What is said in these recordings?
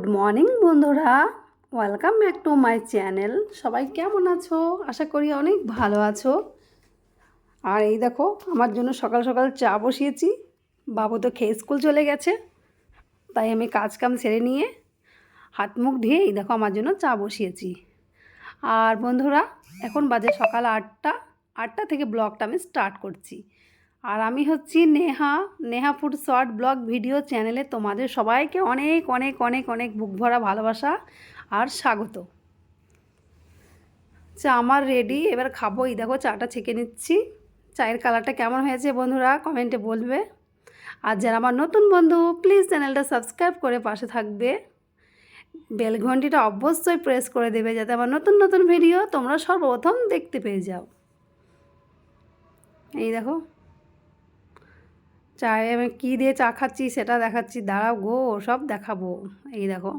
Good morning, বন্ধুরা। Welcome back to my channel. সবাই কেমন আছো? আশা করি অনেক ভালো আছো। আর এই দেখো, আমার জন্য সকাল সকাল চা বসিয়েছি। বাবু তো খেয়ে স্কুল চলে গেছে, তাই আমি কাজ কাম সেরে নিয়ে হাত মুখ ধুয়ে এই দেখো আমার জন্য চা বসিয়েছি। আর বন্ধুরা, এখন বাজে সকাল আটটা। আটটা থেকে ব্লগটা আমি স্টার্ট করছি। আর আমি হচ্ছি Neha Neha food short blog video চ্যানেলে তোমাদের সবাইকে অনেক অনেক অনেক অনেক বুক ভরা ভালোবাসা আর স্বাগত। চা আমার রেডি এবার খাব এই দেখো, চাটা ছেঁকে নিচ্ছি। চায়ের কালারটা কেমন হয়েছে বন্ধুরা কমেন্টে বলবে। আর যারা আমার নতুন বন্ধু প্লিজ চ্যানেলটা সাবস্ক্রাইব করে পাশে থাকবে। বেল ঘন্টিটা অবশ্যই প্রেস করে দেবে যাতে আমার নতুন নতুন ভিডিও তোমরা সর্বপ্রথম দেখতে পেয়ে যাও। এই দেখো চায়ে আমি কী দিয়ে চা খাচ্ছি সেটা দেখাচ্ছি। দাঁড়াও গো, সব দেখাবো। এই দেখো,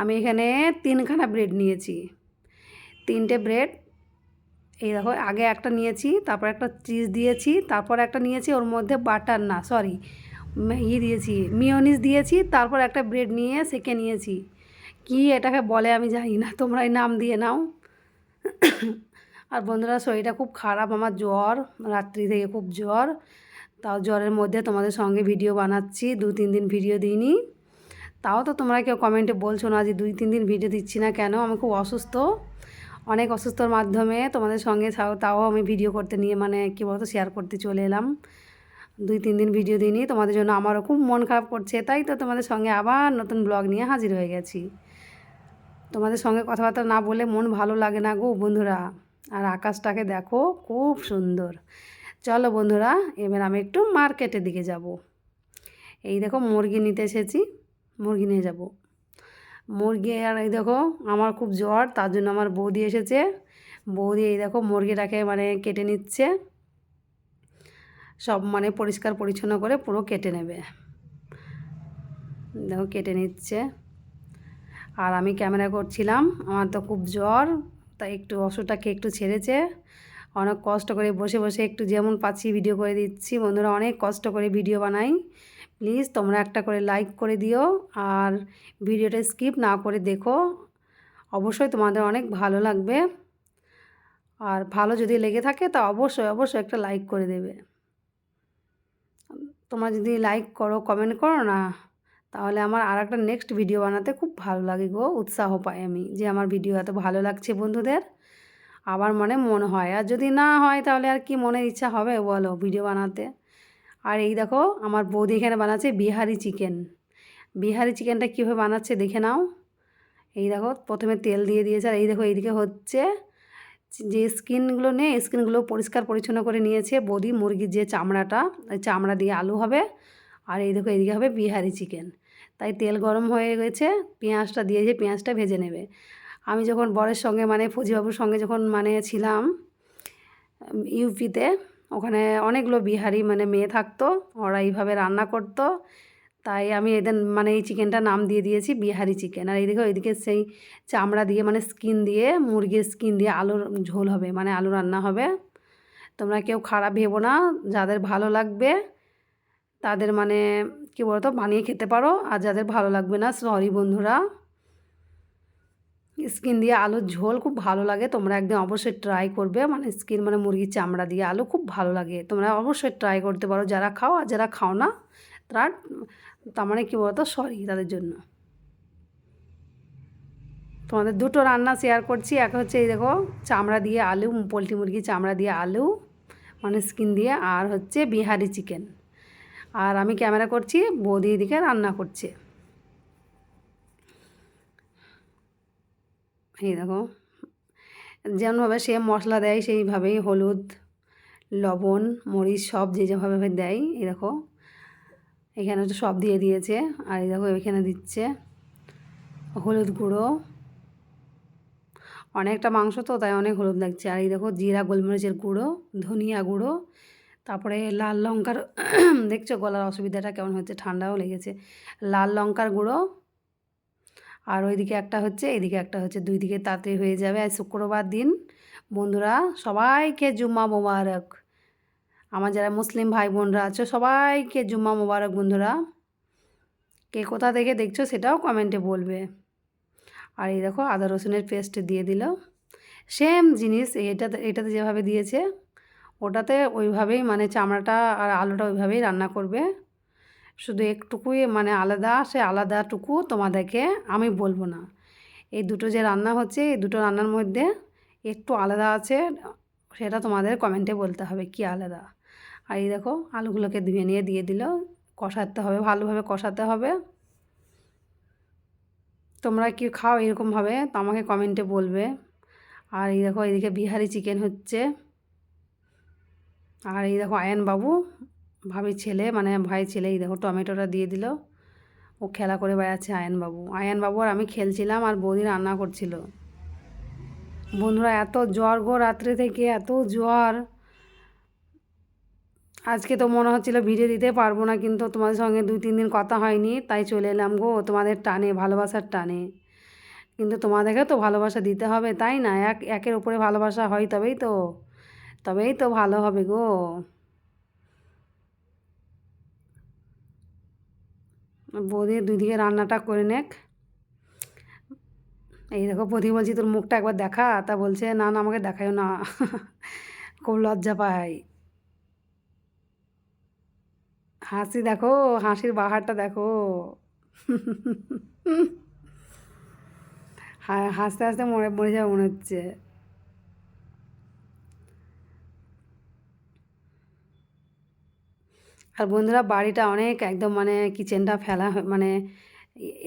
আমি এখানে তিনখানা ব্রেড নিয়েছি। তিনটে ব্রেড, এই দেখো, আগে একটা নিয়েছি, তারপর একটা চিজ দিয়েছি, তারপর একটা নিয়েছি, ওর মধ্যে বাটার না, সরি ইয়ে দিয়েছি মিওনিস দিয়েছি, তারপর একটা ব্রেড নিয়ে সেকে নিয়েছি। কি এটাকে বলে আমি জানি না, তোমরাই নাম দিয়ে নাও। আর বন্ধুরা, শরীরটা খুব খারাপ, আমার জ্বর, রাত্রি থেকে খুব জ্বর। তাও জ্বরের মধ্যে তোমাদের সঙ্গে ভিডিও বানাচ্ছি, দু তিন দিন ভিডিও দিইনি। তাও তো তোমরা কেউ কমেন্টে বলছো না যে দুই তিন দিন ভিডিও দিচ্ছি না কেন? আমি খুব অসুস্থ। অনেক অসুস্থর মাধ্যমে তোমাদের সঙ্গে তাও আমি ভিডিও করতে নিয়ে মানে কী বলতো শেয়ার করতে চলে এলাম। দুই তিন দিন ভিডিও দিইনি, তোমাদের জন্য আমারও খুব মন খারাপ করছে। তাই তো তোমাদের সঙ্গে আবার নতুন ব্লগ নিয়ে হাজির হয়ে গেছি। তোমাদের সঙ্গে কথাবার্তা না বলে মন ভালো লাগে না গো বন্ধুরা। আর আকাশটাকে দেখো, খুব সুন্দর। চলো বন্ধুরা, এবার আমি একটু মার্কেটের দিকে যাব। এই দেখো মুরগি নিতে এসেছি, মুরগি নিয়ে যাব। মুরগি, আর এই দেখো আমার খুব জ্বর, তার জন্য আমার বৌদি এসেছে। বৌদি এই দেখো মুরগিটাকে মানে কেটে নিচ্ছে। সব মানে পরিষ্কার পরিচ্ছন্ন করে পুরো কেটে নেবে। দেখো কেটে নিচ্ছে। আর আমি ক্যামেরা করছিলাম, আমার তো খুব জ্বর, তাই একটু অসুখটাকে একটু ছেড়েছে। অনেক কষ্ট করে বসে বসে একটু যেমন পাচ্ছি ভিডিও করে দিচ্ছি। বন্ধুরা, অনেক কষ্ট করে ভিডিও বানাই। প্লিজ তোমরা একটা করে লাইক করে দিও আর ভিডিওটা স্কিপ না করে দেখো। অবশ্যই তোমাদের অনেক ভালো লাগবে। আর ভালো যদি লেগে থাকে, তা অবশ্যই অবশ্যই একটা লাইক করে দেবে। তোমরা যদি লাইক করো কমেন্ট করো না, তাহলে আমার আর একটা নেক্সট ভিডিও বানাতে খুব ভালো লাগে গো, উৎসাহ পাই আমি যে আমার ভিডিও এত ভালো লাগছে বন্ধুদের। আবার মনে মন হয়। আর যদি না হয় তাহলে আর কি মনের ইচ্ছা হবে বলো ভিডিও বানাতে? আর এই দেখো আমার বৌদি এখানে বানাচ্ছে বিহারি চিকেন। বিহারি চিকেনটা কীভাবে বানাচ্ছে দেখে নাও। এই দেখো প্রথমে তেল দিয়ে দিয়েছে আর এই দেখো এইদিকে হচ্ছে যে স্কিনগুলো নেই, স্কিনগুলো পরিষ্কার পরিচ্ছন্ন করে নিয়েছে বৌদি মুরগির যে চামড়াটা ওই চামড়া দিয়ে আলু হবে আর এই দেখো এইদিকে হবে বিহারি চিকেন। তাই তেল গরম হয়ে গেছে, পেঁয়াজটা দিয়েছে পেঁয়াজটা ভেজে নেবে। আমি যখন বরের সঙ্গে মানে ফজিবাবুর সঙ্গে যখন মানে ছিলাম ইউপিতে ওখানে অনেকগুলো বিহারি মানে মেয়ে থাকতো, ওরা এইভাবে রান্না করতো। তাই আমি এদের মানে এই চিকেনটা নাম দিয়ে দিয়েছি, বিহারি চিকেন। আর এইদিকে ওইদিকে সেই চামড়া দিয়ে মানে স্কিন দিয়ে, মুরগির স্কিন দিয়ে আলুর ঝোল হবে মানে আলু রান্না হবে। তোমরা কেউ খারাপ ভেবো না, যাদের ভালো লাগবে, তাদের মানে কী বলতো, বানিয়ে খেতে পারো। আর যাদের ভালো লাগবে না, সরি বন্ধুরা। স্কিন দিয়ে আলুর ঝোল খুব ভালো লাগে। তোমরা একদিন অবশ্যই ট্রাই করবে। মানে স্কিন মানে মুরগির চামড়া দিয়ে আলু খুব ভালো লাগে। তোমরা অবশ্যই ট্রাই করতে পারো। যারা খাও আর যারা খাও না, তারা তার মানে কী বলতো? সরি তাদের জন্য। তোমাদের দুটো রান্না শেয়ার করছি। এক হচ্ছে এই দেখো, চামড়া দিয়ে আলু, পোলট্রি মুরগি চামড়া দিয়ে আলু মানে স্কিন দিয়ে, আর হচ্ছে বিহারি চিকেন আর আমি ক্যামেরা করছি, বৌদি দিকে রান্না করছে। এই দেখো। যেমনভাবে সে মশলা দেয়, সেইভাবেই হলুদ, লবণ, মরিচ, সব যে যেভাবে দেয়, এই দেখো। এখানে হচ্ছে সব দিয়ে দিয়েছে, আর এই দেখো এখানে দিচ্ছে হলুদ গুঁড়ো। অনেকটা মাংস তো, তাই অনেক হলুদ লাগছে। আর এই দেখো জিরা, গোলমরিচের গুঁড়ো, ধনিয়া গুঁড়ো, তারপরে লাল লঙ্কার, দেখছ গলার অসুবিধাটা কেমন হচ্ছে? ঠান্ডাও লেগেছে। লাল লঙ্কার গুঁড়ো আর ওইদিকে একটা হচ্ছে এদিকে একটা হচ্ছে দুই দিকে তাড়াতাড়ি হয়ে যাবে। আর শুক্রবার দিন, বন্ধুরা, সবাইকে জুম্মা মোবারক। আমার যারা মুসলিম ভাই বোনরা আছে, সবাইকে জুম্মা মোবারক, বন্ধুরা। কে কোথা থেকে দেখছ সেটাও কমেন্টে বলবে। আর এই দেখো, আদা রসুনের পেস্ট দিয়ে দিল। সেম জিনিস এটাতে এটাতে যেভাবে দিয়েছে, ওটাতে ওইভাবেই মানে চামড়াটা আর আলুটা ওইভাবেই রান্না করবে। শুধু একটুকুই মানে আলাদা সে আলাদাটুকু তোমাদেরকে আমি বলব না। এই দুটো যে রান্না হচ্ছে, এই দুটো রান্নার মধ্যে একটু আলাদা আছে, সেটা তোমাদের কমেন্টে বলতে হবে কি আলাদা। আর এই দেখো, আলুগুলোকে ধুয়ে নিয়ে দিয়ে দিল, কষাতে হবে, ভালোভাবে কষাতে হবে। তোমরা কি খাও এরকমভাবে, তো আমাকে কমেন্টে বলবে। আর এই দেখো, এদিকে বিহারি চিকেন হচ্ছে। আর এই দেখো আয়ন বাবু ভাবির ছেলে মানে ভাই ছেলে এই দেখো, টমেটোটা দিয়ে দিল। ও খেলা করে বেড়াচ্ছে আয়ন বাবু আয়নবাবু আর আমি খেলছিলাম আর বৌদি রান্না করছিল। বন্ধুরা, এত জ্বর গো রাত্রে থেকে, এত জ্বর। আজকে তো মনে হচ্ছিল ভিডিও দিতে পারব না, কিন্তু তোমাদের সঙ্গে দুই তিন দিন কথা হয়নি, তাই চলে এলাম গো তোমাদের টানে, ভালোবাসার টানে। কিন্তু তোমাদেরকে তো ভালোবাসা দিতে হবে, তাই না? এক, একের উপরে ভালোবাসা হয় তবেই তো তবেই তো ভালো হবে গো। বৌদি দুই দিকে রান্নাটা করে নেক। এই দেখো প্রতি বলছি, তোর মুখটা একবার দেখা? তা বলছে, না না, আমাকে দেখায়ও না। খুব লজ্জা পায়। হাসি দেখো, হাসির বাহারটা দেখো। হাসতে হাসতে মরে মরে যাবে মনে হচ্ছে। আর বন্ধুরা বাড়িটা অনেক একদম মানে কিচেনটা ফেলা মানে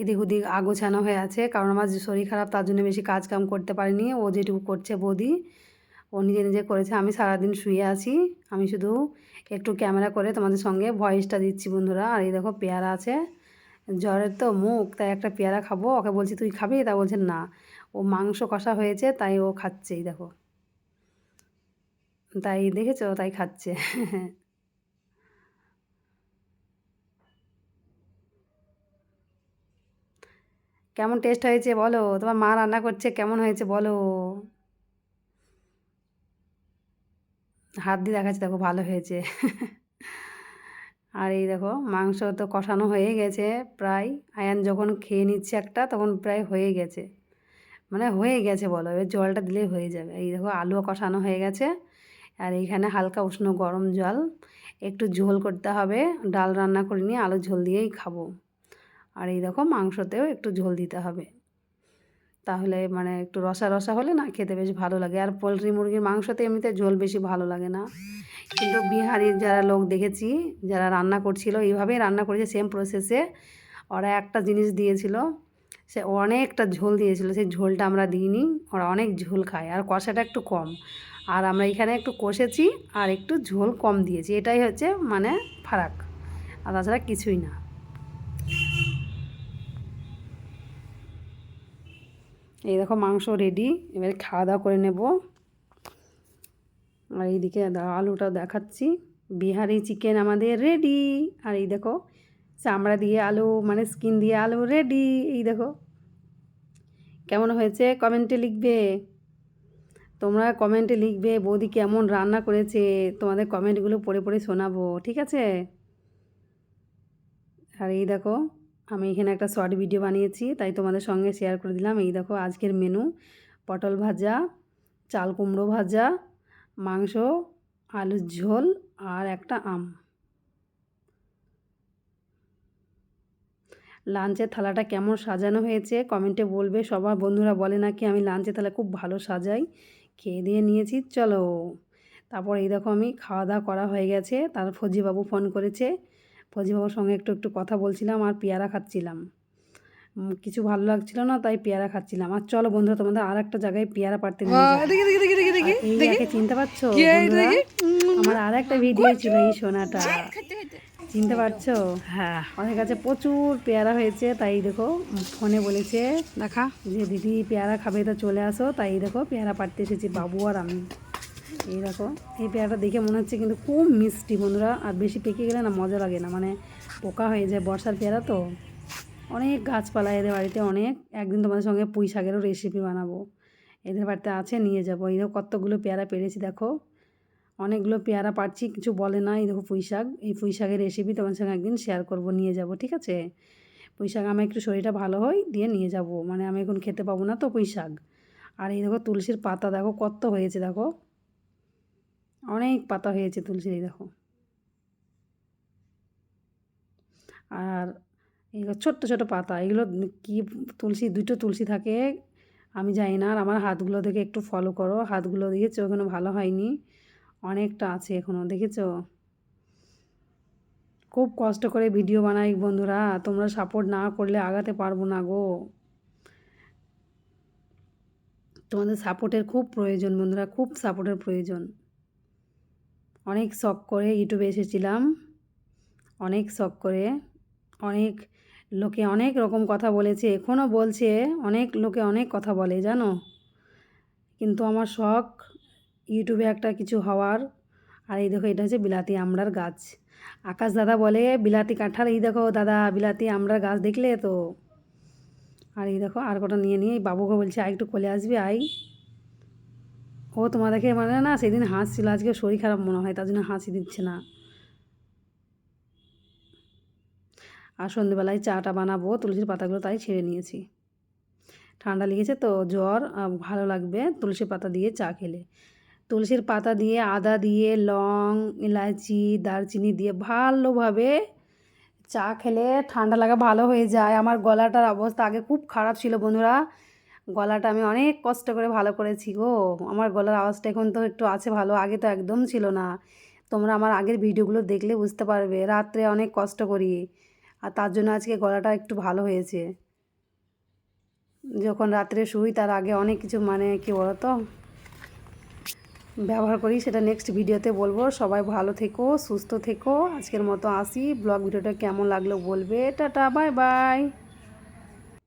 এদিক ওদিক আগোছানো হয়ে আছে। কারণ আমার শরীর খারাপ তার জন্য বেশি কাজ কাম করতে পারিনি। ও যেটুকু করছে বৌদি, ও নিজে নিজে করেছে। আমি সারাদিন শুয়ে আছি। আমি শুধু একটু ক্যামেরা করে তোমাদের সঙ্গে ভয়েসটা দিচ্ছি বন্ধুরা। আর এই দেখো পেয়ারা আছে। জ্বরের তো মুখ, তাই একটা পেয়ারা খাব। ওকে বলছি, তুই খাবি? তা বলছেন না। ও মাংস কষা হয়েছে, তাই ও খাচ্ছেই দেখো। তাই দেখেছ? তাই খাচ্ছে। কেমন টেস্ট হয়েছে বলো? তোমার মা রান্না করছে, কেমন হয়েছে বলো? হাত দিয়ে দেখাচ্ছে, দেখো ভালো হয়েছে। আর এই দেখো, মাংস তো কষানো হয়ে গেছে প্রায়। আয়ান যখন খেয়ে নিচ্ছে একটা, তখন প্রায় হয়ে গেছে। মানে হয়ে গেছে বলো, এবার জলটা দিলেই হয়ে যাবে। এই দেখো, আলুও কষানো হয়ে গেছে। আর এইখানে হালকা উষ্ণ গরম জল। একটু ঝোল করতে হবে। ডাল রান্না করে নিয়ে আলু ঝোল দিয়েই খাব। আর এই দেখো মাংসতেও একটু ঝোল দিতে হবে। তাহলে মানে একটু রসা রসা হলে না খেতে বেশ ভালো লাগে। আর পোলট্রি মুরগির মাংসতে এমনিতে ঝোল বেশি ভালো লাগে না। কিন্তু বিহারির যারা লোক দেখেছি, যারা রান্না করছিল, এইভাবেই রান্না করেছে সেম প্রসেসে ওরা একটা জিনিস দিয়েছিল, সে অনেকটা ঝোল দিয়েছিল, সেই ঝোলটা আমরা দিইনি, ওরা অনেক ঝোল খায়, আর কষাটা একটু কম। আর আমরা এখানে একটু কষেছি, আর একটু ঝোল কম দিয়েছি, এটাই হচ্ছে মানে ফারাক। আর তাছাড়া কিছুই না। এই দেখো মাংস রেডি এবার খাওয়া দাওয়া করে নেব। আর এইদিকে আলুটাও দেখাচ্ছি। বিহারি চিকেন আমাদের রেডি আর এই দেখো, চামড়া দিয়ে আলু মানে স্কিন দিয়ে আলু রেডি এই দেখো, কেমন হয়েছে কমেন্টে লিখবে। তোমরা কমেন্টে লিখবে, বৌদি কেমন রান্না করেছে, তোমাদের কমেন্টগুলো পড়ে পড়ে শোনাবো, ঠিক আছে? আর এই দেখো আমি এখানে একটা শর্ট ভিডিও বানিয়েছি, তাই তোমাদের সঙ্গে শেয়ার করে দিলাম। এই দেখো, আজকের মেনু পটল ভাজা, চাল কুমড়ো ভাজা, মাংস, আলুর ঝোল আর একটা আম। লাঞ্চের থালাটা কেমন সাজানো হয়েছে কমেন্টে বলবে। সবার বন্ধুরা বলে নাকি, আমি লাঞ্চের থালা খুব ভালো সাজাই। খেয়ে দিয়ে নিয়েছি, চলো। তারপর এই দেখো, আমি খাওয়া দাওয়া করা হয়ে গেছে। তার ফজিবাবু ফোন করেছে ফজিবাবুর সঙ্গে একটু একটু কথা বলছিলাম আর পেয়ারা খাচ্ছিলাম। কিছু ভালো লাগছিল না তাই পেয়ারা খাচ্ছিলাম। আর চলো বন্ধুরা তোমাদের আর একটা জায়গায় পেয়ারা পাড়তে নিয়ে এই চিনতে পারছ আমার আর একটা ভিডিও ছিল এই সোনাটা। চিনতে পারছ? হ্যাঁ। আমাদের কাছে প্রচুর পেয়ারা হয়েছে তাই দেখো ফোনে বলেছে দেখা। যে দিদি পেয়ারা খাবে তো চলে আসো। তাই দেখো পেয়ারা পাড়তে এসেছি বাবু আর আমি। এই দেখো, এই পেয়ারাটা দেখে মনে হচ্ছে কিন্তু খুব মিষ্টি বন্ধুরা, আর বেশি পেকে গেলে না মজা লাগে না মানে পোকা হয়ে যায় বর্ষার পেয়ারা তো। অনেক গাছপালা এদের বাড়িতে, অনেক, একদিন তোমাদের সঙ্গে পুঁই শাকেরও রেসিপি বানাবো। এদের বাড়িতে আছে, নিয়ে যাব। এই দেখো কতগুলো পেয়ারা পেরেছি, দেখো। অনেকগুলো পেয়ারা পাচ্ছি কিছু বলে না, এই দেখো পুঁই শাক। এই পুঁই শাকের রেসিপি তোমার সঙ্গে একদিন শেয়ার করব, নিয়ে যাব, ঠিক আছে? পুঁই শাক আমার একটু শরীরটা ভালো হয়, দিয়ে নিয়ে যাব। মানে আমি এখন খেতে পাবো না তো পুঁই শাক। আর এই দেখো তুলসীর পাতা, দেখো কত হয়েছে, দেখো। অনেক পাতা হয়েছে তুলসীর দেখো। আর এগুলো ছোট্ট ছোট পাতা, এগুলো কি তুলসী, দুটো তুলসী থাকে, আমি জানি না, আর আমার হাতগুলো দেখে একটু ফলো করো। হাতগুলো দেখেছ? এখনও ভালো হয়নি। অনেকটা আছে এখনও দেখেছ? খুব কষ্ট করে ভিডিও বানাই বন্ধুরা, তোমরা সাপোর্ট না করলে আগাতে পারব না গো। তোমাদের সাপোর্টের খুব প্রয়োজন বন্ধুরা, খুব সাপোর্টের প্রয়োজন। অনেক শখ করে ইউটিউবে এসেছিলাম। অনেক শখ করে। অনেক লোকে অনেক রকম কথা বলেছে এখনও বলছে, অনেক লোকে অনেক কথা বলে, জানো? কিন্তু আমার শখ ইউটিউবে একটা কিছু হওয়ার। আর এই দেখো, এটা হচ্ছে বিলাতি আমড়ার গাছ। আকাশ দাদা বলে, বিলাতি কাঁঠাল, এই দেখো দাদা, বিলাতি আমড়ার গাছ দেখলে তো? আর এই দেখো, আর কটা নিয়ে নিয়ে বাবুকে বলছে আই একটু কোলে আসবি আই ও তোমাদেরকে মানে না সেদিন হাসছিল, আজকে শরীর খারাপ মনে হয়, তার জন্য হাসি দিচ্ছে না। আর সন্ধেবেলায় চাটা বানাবো, তুলসীর পাতাগুলো তাই ছেড়ে নিয়েছি। ঠান্ডা লেগেছে তো, জ্বর ভালো লাগবে, তুলসীর পাতা দিয়ে চা খেলে। তুলসীর পাতা দিয়ে আদা দিয়ে, লং ইলাচি দারচিনি দিয়ে ভালোভাবে চা খেলে ঠান্ডা লাগা ভালো হয়ে যায়। আমার গলাটার অবস্থা আগে খুব খারাপ ছিল বন্ধুরা গলাটা আমি অনেক কষ্ট করে ভালো করেছি গো। আমার গলার আওয়াজটা এখন তো একটু আছে ভালো, আগে তো একদম ছিল না। তোমরা আমার আগের ভিডিওগুলো দেখলে বুঝতে পারবে, রাত্রে অনেক কষ্ট করি। আর তার জন্য আজকে গলাটা একটু ভালো হয়েছে। যখন রাত্রে শুই তার আগে অনেক কিছু মানে কি বলতো? ব্যবহার করি, সেটা নেক্সট ভিডিওতে বলব। সবাই ভালো থেকো, সুস্থ থেকো। আজকের মতো আসি। ব্লগ ভিডিওটা কেমন লাগল বলবে। Tata bye bye